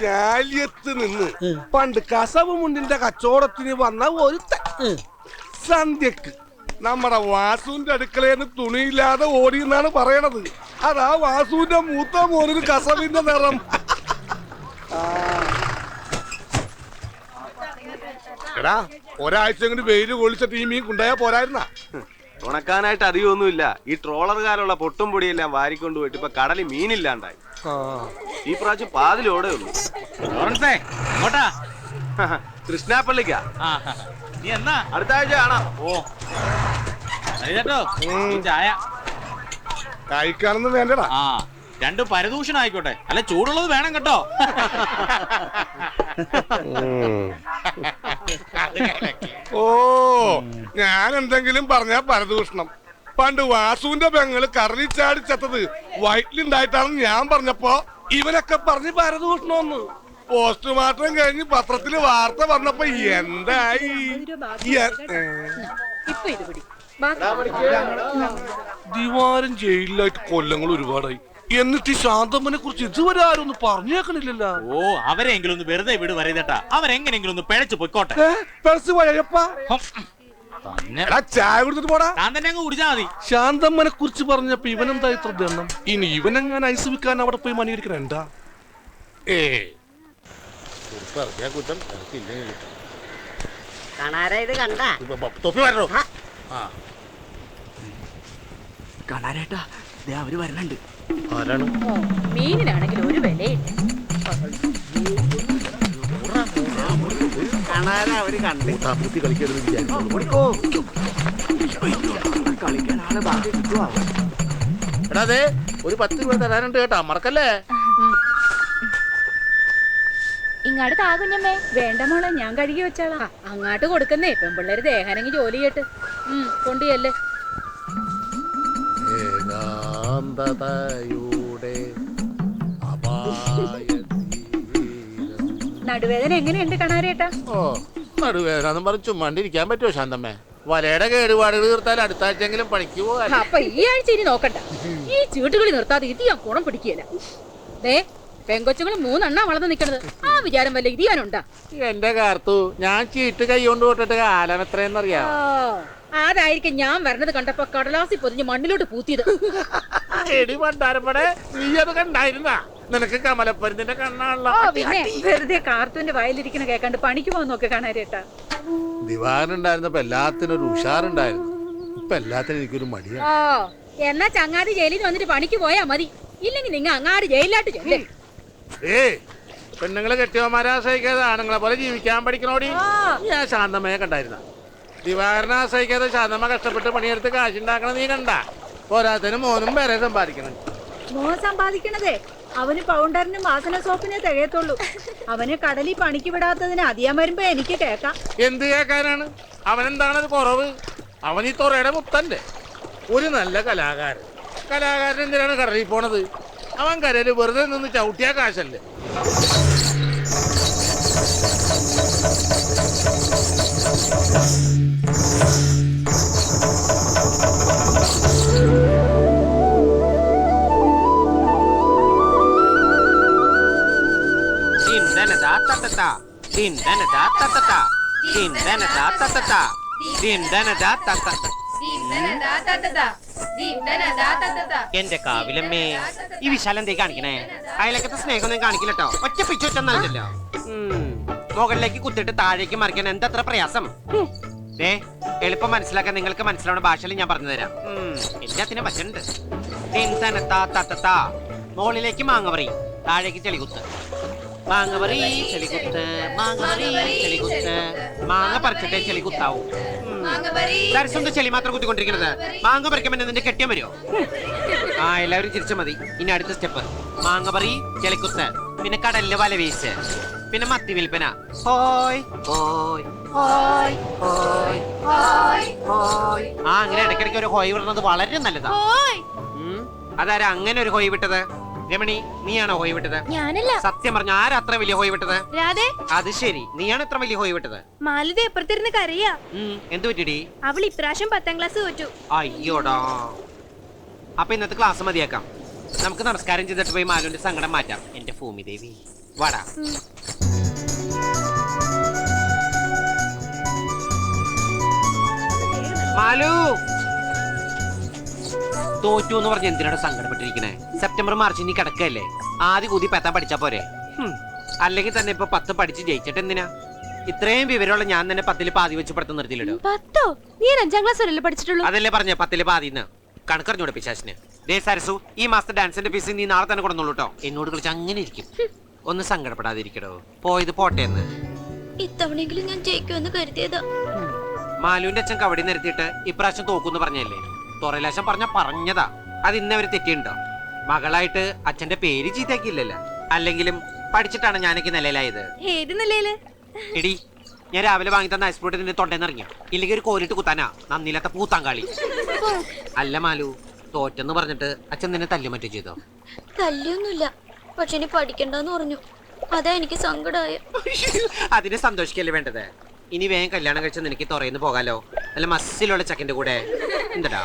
ചാലിയത്ത് നിന്ന് പണ്ട് കസവ് മുണ്ടിന്റെ കച്ചവടത്തിന് വന്ന ഒരു സന്ധ്യക്ക് നമ്മുടെ വാസുവിന്റെ അടുക്കളയിൽ തുണിയില്ലാതെ ഓടി എന്നാണ് പറയണത്. അതാ വാസുവിന്റെ മൂത്ത മോനിന് കസവിന്റെ നിറം. എടാ ഒരാഴ്ച കൊണ്ട് വെയിൽ കൊള്ളിച്ചിട്ട് ഈ മീൻ കൊണ്ടുപോയാ പോരായിരുന്നാ? ഉണക്കാനായിട്ട് അധികമൊന്നുമില്ല. ഈ ട്രോളറുകാരുള്ള പൊട്ടും പൊടിയെല്ലാം വാരിക്കൊണ്ട് പോയിട്ട് ഇപ്പൊ കടലിൽ മീനില്ലാണ്ടായി. ഈ പ്രാവശ്യം പാതിലോടെ ഉള്ളൂ. കൃഷ്ണാപ്പള്ളിക്ക അങ്ങോട്ടാ കൃഷ്ണാപ്പള്ളിക്കാ. ആ നീ എന്നാ? അടുത്ത ആഴ്ച കാണാം. ഓ. കേട്ടോ ചായ. കഴിക്കാനൊന്നും വേണ്ടടാ. ആ. രണ്ട് പരദൂഷണം ആയിക്കോട്ടെ അല്ല ചൂടുള്ളത് വേണം കേട്ടോ. ഓ ഞാൻ എന്തെങ്കിലും പറഞ്ഞ പരദൂഷണം. പണ്ട് വാസുവിന്റെ പെങ്ങൾ കറലി ചാടി ചത്തത് വയറ്റിലുണ്ടായിട്ടാണെന്ന് ഞാൻ പറഞ്ഞപ്പോ ഇവനൊക്കെ പറഞ്ഞ് പരദൂഷണമെന്ന് പോസ്റ്റ്മോർട്ടം കഴിഞ്ഞ് പത്രത്തിൽ വാർത്ത പറഞ്ഞപ്പോ എന്തായി? ദിവാരം ജയിലിലായിട്ട് കൊല്ലങ്ങൾ ഒരുപാടായി. എന്നിട്ട് ഈ ശാന്തമ്മനെ കുറിച്ച് ഇതുവരെ ആരും ഒന്നും പറഞ്ഞേക്കണില്ലല്ലോ. ഓ അവരെങ്കിലും ഒന്ന് വെറുതെ വിട് പറയുന്നേട്ടാ അവരെങ്ങനെങ്കിലും ഒന്ന് പിഴച്ചു പൊയ്ക്കോട്ടെ. ചായ പോടാ. താൻ തന്നെ അങ്ങ് കുടിച്ചാ മതി. ശാന്തമ്മനെ കുറിച്ച് പറഞ്ഞപ്പോ ഇവനെന്താ ഇത്ര ദണ്ണം? ഇനി ഇവനെങ്ങനെ ഐസ് വിൽക്കാൻ അവിടെ പോയി മണിയിരിക്കണ എന്താ? ഏ. ഇത് കണ്ട? തൊപ്പി വരണോ? അവർ വരണുണ്ട്. മീനിനാണെങ്കിൽ ഒരു വിലയില്ല. കാണാനാ അവർ കണ്ട്. ഓടിക്കോ. കളിക്കാൻ ആളെ ബാക്കി കിട്ടുവോ? എടാ അതെ ഒരു പത്ത് രൂപ തരാനുണ്ട് കേട്ടാ. മറക്കല്ലേ? ഇങ്ങാട് താകുഞ്ഞമ്മേ വേണ്ട മോളെ ഞാൻ കഴുകി വെച്ചാളാ. അങ്ങാട്ട് കൊടുക്കുന്നേ പെൺപിള്ളേര് ദേഹാനെങ്കിൽ ജോലി ചെയ്യട്ട്. ഉം കൊണ്ടുചെല്ല്. അപായതീരം. നടുവേദന എങ്ങനെയുണ്ട് കണാരേട്ടാ? ഓ നടുവേദന എന്ന് പറഞ്ഞ് ചുമ്മാണ്ടിരിക്കാൻ പറ്റുമോ ശാന്തമ്മേ? വലയുടെ കേടുപാടുകൾ തീർത്താൽ അടുത്ത ആഴ്ചയെങ്കിലും പണിക്ക് പോകാൻ അപ്പൊ ഈ ആഴ്ച ഇനി നോക്കണ്ട. ഈ ചീട്ടുകളി നിർത്താതെ ഇത് ഞാൻ ഗുണം പിടിക്കുകയില്ല. ദേ പെങ്കൊച്ചുങ്ങൾ മൂന്നെണ്ണ വളർന്ന് നിൽക്കണത് ആ വിചാരം വല്ല ഇതിയാനുണ്ടാ എന്റെ കാർത്തു ഞാൻ ചീട്ട് കൈ കൊണ്ട് പോട്ടിട്ട് കാലം എത്രയെന്നറിയാം അതായിരിക്കും ഞാൻ വരണത് കണ്ടപ്പോ കടലാസി പൊതിഞ്ഞ് മണ്ണിലോട്ട് പൂത്തിയത്. എടി പണ്ടാരപ്പടെ നീ അത് കണ്ടായിരുന്ന? നിനക്ക് കമലപ്പരുന്നിന്റെ കണ്ണാണല്ലോ. പിന്നെ? വെറുതെ കാർത്തൂന്റെ വയലിരിക്കണ കേക്കാണ്ട് പണിക്ക് പോകുന്നൊക്കെ നോക്കി കാണാരേട്ടാ ദിവാൻ ഉണ്ടായിരുന്നപ്പോ എല്ലാത്തിനും ഒരു ഉഷാറുണ്ടായിരുന്നു. ഇപ്പൊ എല്ലാത്തിനും എനിക്കൊരു മടിയാണ് ഓ എന്നാ ചങ്ങാതി ജയിലിൽ വന്നിട്ട് പണിക്ക് പോയാ മതി. ഇല്ലെങ്കിൽ നിങ്ങ അങ്ങാട് ജയിലിലാട്ട് ചെല്ലേ. ഏ പെണ്ണുങ്ങളെ കെട്ടിയവന്മാരെ ആശ്രയിക്കാതെ ആണുങ്ങളെ പോലെ ജീവിക്കാൻ പഠിക്കണോടി? ഞാൻ ശാന്തമ്മയെ കണ്ടായിരുന്ന. ദിവാകരനെ ആശ്രയിക്കാതെ ശാന്തമ്മ കഷ്ടപ്പെട്ട് പണിയെടുത്ത് കാശുണ്ടാക്കണം നീ കണ്ട? പോരാത്തതിന് മോനും വേറെ സമ്പാദിക്കണം. മോൻ സമ്പാദിക്കണതേ. അവന് പൗണ്ടറിനും വാസന സോപ്പിനെ തികയത്തുള്ളൂ. അവന് കടലിൽ പണിക്ക് വിടാത്തതിന് അധികം വരുമ്പോ എനിക്ക് കേക്കാം എന്ത് കേക്കാനാണ് അവനെന്താണത് കുറവ്? അവൻ ഈ തുറയുടെ മുത്തല്ലേ ഒരു നല്ല കലാകാരൻ. കലാകാരൻ എന്തിനാണ് കടലിൽ പോണത്? അവൻ കരയിൽ വെറുതെ നിന്ന് ചവിട്ടിയ കാശല്ലേ. എന്റെ കാവിലമ്മേ ഈ വിശാലം എന്തേ കാണിക്കണേ അയലക്കത്തെ സ്നേഹമൊന്നും കാണിക്കില്ലട്ടോ ഒറ്റ പിച്ചൊറ്റൊന്നല്ലോ മുകളിലേക്ക് കുത്തിട്ട് താഴേക്ക് മറിക്കാൻ എന്തത്ര പ്രയാസം? ഏ എളുപ്പം മനസ്സിലാക്കാൻ നിങ്ങൾക്ക് മനസ്സിലാവുന്ന ഭാഷയിൽ ഞാൻ പറഞ്ഞു തരാം. എന്റെ എല്ലാത്തിനും പറ്റുന്നുണ്ട്. മുകളിലേക്ക് മാങ്ങ താഴേക്ക് ചെളികുത്ത് മാങ്ങ പറി ചെളികുത്ത് മാങ്ങ പറി ചെളികുത്ത്. മാങ്ങ പറിച്ചിട്ടേ ചെളികുത്താവൂ. ദർശന്റെ ചെളി മാത്രം കുത്തിക്കൊണ്ടിരിക്കുന്നത് മാങ്ങ പറിക്കുമ്പോൾ നിന്റെ കെട്ടിയാൻ വരുമോ ആ എല്ലാവരും ചിരിച്ച മതി. ഇനി അടുത്ത സ്റ്റെപ്പ് മാങ്ങ പറി ചെളിക്കുത്ത് പിന്നെ കടലിലെ വല വീശ്. പിന്നെ മത്തി വിൽപ്പന. ഹോയ് ഹോയ് ഹോയ് ഹോയ് ഹോയ് ഹോയ്. ആ അങ്ങനെ ഇടയ്ക്കിടയ്ക്ക് ഒരു ഹോയ് വിടുന്നത് വളരെ നല്ലതാ. ഉം. അതാരാ അങ്ങനെ ഒരു ഹോയ് വിട്ടത്? രമണി നീയാണോ ഹോയ് വിട്ടത്? ഞാനല്ല. സത്യം പറഞ്ഞ ആരാ അത്ര വലിയ ഹോയ് വിട്ടത്? രാധേ. അത് ശരി. നീയാണ് ഇത്ര വലിയ ഹോയ് വിട്ടത്? മാലതി എപ്പുറത്തിരുന്ന് കരയാ. എന്ത് പറ്റിടി? അവൾ ഇപ്രാവശ്യം പത്താം ക്ലാസ് തോറ്റു. അയ്യോടാ. അപ്പൊ ഇന്നത്തെ ക്ലാസ് മതിയാക്കാം. നമുക്ക് നമസ്കാരം ചെയ്തിട്ട് പോയി മാലുവിന്റെ സങ്കടം മാറ്റാം. എന്റെ ഭൂമി ദേവി. വാടാ. മാലു! തോറ്റു എന്ന് പറഞ്ഞ് എന്തിനാണ് സങ്കടപ്പെട്ടിരിക്കണേ? സെപ്റ്റംബർ മാർച്ച് ഇനി കിടക്കല്ലേ ആദ്യ കൂതി പെത്താൻ പഠിച്ചാ പോരെ. അല്ലെങ്കിൽ തന്നെ ഇപ്പൊ പത്ത് പഠിച്ച് ജയിച്ചിട്ട് എന്തിനാ? ഇത്രയും വിവരമുള്ള ഞാൻ തന്നെ പത്തിൽ പാതി വെച്ച് പഠിത്തം നിർത്തിയില്ലോ പത്തോ? നീ അഞ്ചാം ക്ലാസ് വരെയല്ലേ പഠിച്ചിട്ടുള്ളൂ? അതല്ലേ പറഞ്ഞ പത്തിൽ പാതിന്ന്? കണക്കറിഞ്ഞൂടെ പിശാസിന് ദേ സരസു ഈ മാസത്തെ ഡാൻസിന്റെ ഫീസ് നീ നാളെ തന്നെ കൊടുന്നുള്ളൂ കേട്ടോ എന്നോട് കളിച്ച് അങ്ങനെ ഇരിക്കും. ഒന്ന് സങ്കടപ്പെടാതിരിക്കടോ. പോയത് പോട്ടെ എന്ന്. ഇത്തവണയെങ്കിലും ഞാൻ ജയിക്കുമെന്ന് കരുതിയതാ. മാലുവിന്റെ അച്ഛൻ കവടി നിരത്തിയിട്ട് ഇപ്രാവശ്യം തോക്കൂന്ന് പറഞ്ഞല്ലേ? തുറലാശം പറഞ്ഞ പറഞ്ഞതാ. അത് ഇന്നവര് തെറ്റിയുണ്ടോ? മകളായിട്ട് അച്ഛന്റെ പേര് ചീത്തയാക്കിയില്ലല്ലോ. അല്ലെങ്കിലും പഠിച്ചിട്ടാണ് ഞാനൊക്കെ നിലയിലായത്. ഏത് നിലയിൽ? എടി ഞാൻ രാവിലെ വാങ്ങി തന്ന ഐസ് നിന്റെ തൊണ്ടേന്ന് ഇറങ്ങിയ? ഇല്ലെങ്കിൽ ഒരു കോരിട്ട് കുത്താനാ. നന്ദിയില്ലാത്ത പൂത്താങ്കാളി അല്ല മാലു തോറ്റെന്ന് പറഞ്ഞിട്ട് അച്ഛൻ നിന്നെ തല്ലു മറ്റു ചെയ്തോ? തല്ലൊന്നുമില്ല പക്ഷെ ഇനി പഠിക്കണ്ടെന്ന് പറഞ്ഞു. അതാ എനിക്ക് സങ്കടമായ അതിനെ സന്തോഷിക്കല്ലേ വേണ്ടത്? ഇനി വേഗം കല്യാണം കഴിച്ചാൽ നിനക്ക് തുറയുന്നു പോകാലോ നല്ല മസ്സിലുള്ള ചക്കന്റെ കൂടെ എന്തടാ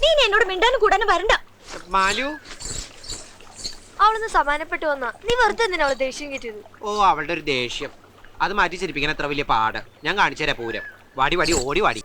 നീ ഇനി എന്നോട് മിണ്ടാനും കൂടാനും വരണ്ട മാലു അവളൊന്ന് സമാനപ്പെട്ടു വന്നാ നീ വെറുതെ എന്തിനാ അവളെ ദേഷ്യം കിട്ടിയത് ഓ അവളുടെ ഒരു ദേഷ്യം അത് മാറ്റി ചിരിപ്പിക്കാൻ എത്ര വലിയ പാട് ഞാൻ കാണിച്ചു തരാം പൂരം വാടി വാടി ഓടി വാടി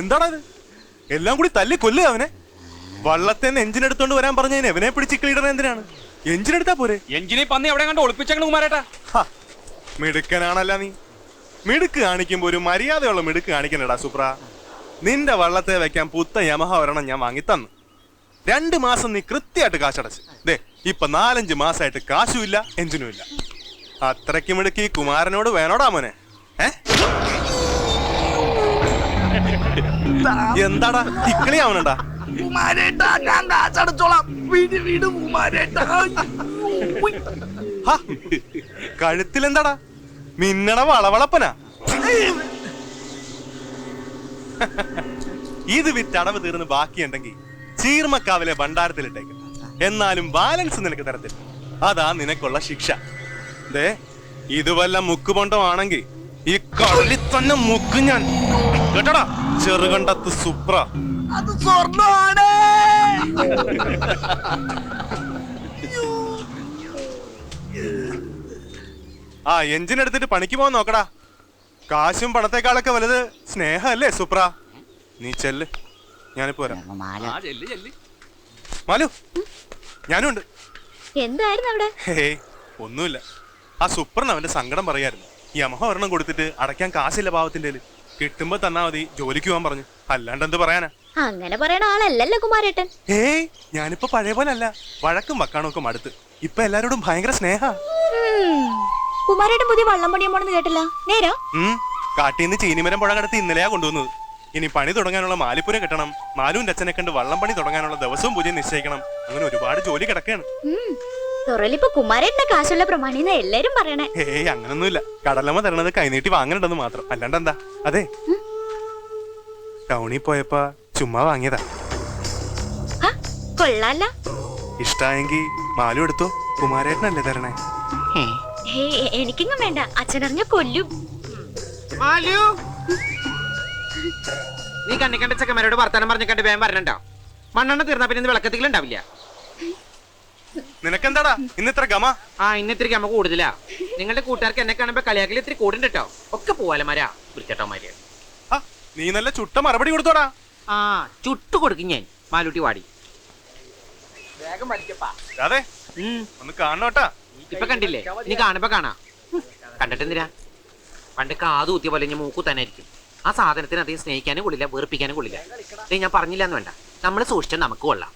എന്താടാ ഇത്? എല്ലാം കൂടി തല്ലി കൊല്ലുക അവനെ. വള്ളത്തെ എഞ്ചിൻ എടുത്തോണ്ട് വരാൻ പറഞ്ഞതിന് എവനെ പിടിച്ച് ക്ലീഡർ എന്തിനാണ്? എഞ്ചിൻ എടുത്താ പോരെ? എഞ്ചിനെ പന്നി എവിടെ കണ്ട് ഒളിപ്പിച്ചു കുമാരേട്ടാ? മിടുക്കനാണല്ല നീ. മിടുക്ക് കാണിക്കുമ്പോ ഒരു മര്യാദയുള്ള മിടുക്ക് കാണിക്കണടാ സുപ്ര. നിന്റെ വള്ളത്തെ വെക്കാൻ പുത്ത യമഹ ഒരെണ്ണം ഞാൻ വാങ്ങി തന്നു രണ്ട് മാസം നീ കൃത്യമായിട്ട് കാശടച്ച്. ദേ ഇപ്പൊ നാലഞ്ച് മാസമായിട്ട് കാശുമില്ല ഇല്ല എഞ്ചിനും ഇല്ല അത്രയ്ക്ക് മിടുക്കി കുമാരനോട് വേണോടാ മോനെ? ഏ? എന്താടാ? ഇക്കിളിയാവണണ്ടാ? കുമാരേട്ടാ ഞാൻ കാശടച്ചോളാം വീട് വീട് കുമാരേട്ടാ കഴുത്തിൽ കഴുത്തിലെന്താടാ? മിന്നട വളവളപ്പനാ. ഇത് വിറ്റ് അടവ് തീർന്ന് ബാക്കിയുണ്ടെങ്കിൽ ചീർമക്കാവിലെ ഭണ്ഡാരത്തിലിട്ടേക്ക്. എന്നാലും ബാലൻസ് നിനക്ക് തരത്തില്ല. അതാ നിനക്കുള്ള ശിക്ഷ. ദേ ഇത് വല്ല മുക്കുപൊണ്ടമാണെങ്കിൽ ഈ കള്ളി തന്നെ മുക്കും ഞാൻ കേട്ടടാ? ചെറുകണ്ടത്ത് സുപ്ര. അത് സ്വർണമാണ്. ആ എഞ്ചിൻ എടുത്തിട്ട് പണിക്ക് പോകാൻ നോക്കടാ. കാശും പണത്തെക്കാളൊക്കെ വലുത് സ്നേഹമല്ലേ സുപ്ര? നീ ചെല്ല്. ഞാനിപ്പോ വരാം. മാലു. ഞാനും ഉണ്ട് എന്തായിരുന്നു അവിടെ? ഹേ ഒന്നുമില്ല. ആ സുപ്രൻ അവന്റെ സങ്കടം പറയായിരുന്നു. യമഹ ഒരെണ്ണം കൊടുത്തിട്ട് അടയ്ക്കാൻ കാശില്ല പാവത്തിന്റെ. കിട്ടുമ്പോ തന്നാ മതി. ജോലിക്ക് പോകാൻ പറഞ്ഞു. അല്ലാണ്ട് എന്ത് പറയാനാ? അങ്ങനെ പറയണ ആളല്ലല്ലോ കുമാരേട്ടൻ. ഏയ് ഞാനിപ്പോ പഴയ പോലെ അല്ല വഴക്കും വക്കാണും ഒക്കെ മടുത്ത്. ഇപ്പൊ എല്ലാരോടും ഭയങ്കര സ്നേഹ. കുമാരേട്ടൻ പുതിയ വള്ളം പണിയാൻ പോണെന്ന് കേട്ടില്ല. നേരാ? കാട്ടിന്ന് ചീനിമരം പുഴ കടത്തി ഇന്നലെയാ കൊണ്ടുവന്നത്. ഇനി പണി തുടങ്ങാനുള്ള മാലിപ്പുരം കിട്ടണം. മാലുവിന്റെ അച്ഛനെ കണ്ട് വള്ളം പണി തുടങ്ങാനുള്ള ദിവസവും പൂജ നിശ്ചയിക്കണം. അങ്ങനെ ഒരുപാട് ജോലി കിടക്കാണ് തുറലിപ്പോ കുമാരേട്ടന്റെ കാശുള്ള പ്രമാണിന്ന് എല്ലാരും പറയണേ. ഏയ് അങ്ങനൊന്നുമില്ല. കടലമ്മ തരണത് കൈനീട്ടി വാങ്ങണ്ടെന്ന് മാത്രം. അല്ലാണ്ട് എന്താ അതെ ടൗണിൽ പോയപ്പോ ചുമ്മാ വാങ്ങിയതാ. ഹ, കൊള്ളാല്ല. ഇഷ്ടായെങ്കി മാലു എടുത്തോ? കുമാരേട്ടനല്ലേ തരണേ? ഹേ. എനിക്കിങ്ങും വേണ്ട. അച്ഛനറിഞ്ഞ കൊല്ലും. മാലു! നീ കണ്ണിക്കണ്ട കണ്ട ചെക്കന്മാരോട് വർത്താനം പറഞ്ഞ കണ്ട് വേഗം വരണുണ്ടോ? മണ്ണെണ്ണ തീർന്നാ പിന്നെ വിളക്കത്തിൽ വിളക്കത്തിലുണ്ടാവില്ല നിനക്കെന്താടാ? ഇന്ന് ഇത്ര ഗമ? ആ ഇന്ന് ഗമ കൂടുതലാ. നിങ്ങളുടെ കൂട്ടുകാർക്ക് എന്നെ കാണുമ്പോ കളിയാക്കൽ ഇത്തിരി കൂടുണ്ട് കേട്ടോ ഒക്കെ പോവാലമാരാ ആ, നീ നല്ല ചുട്ട മറുപടി കൊടുത്തോടാ. ആ ചുട്ടു കൊടുക്കും ഞാൻ മാലൂട്ടി വാടി. അതെ ഉം, ഒന്ന് കാണണോട്ടാ? ഇപ്പൊ കണ്ടില്ലേ? നീ കാണുമ്പോ കാണാ. കണ്ടിട്ടെന്തിനാ പണ്ട് കാത് കുത്തിയ പോലെ ഞാൻ മൂക്കു തന്നെ ആയിരിക്കും ആ സാധനത്തിന് അധികം സ്നേഹിക്കാനും കൊള്ളില്ല വേർപ്പിക്കാനും കൊള്ളില്ല. ഞാൻ പറഞ്ഞില്ല എന്ന് വേണ്ട. നമ്മൾ സൂക്ഷിച്ചാൽ നമുക്ക് കൊള്ളാം.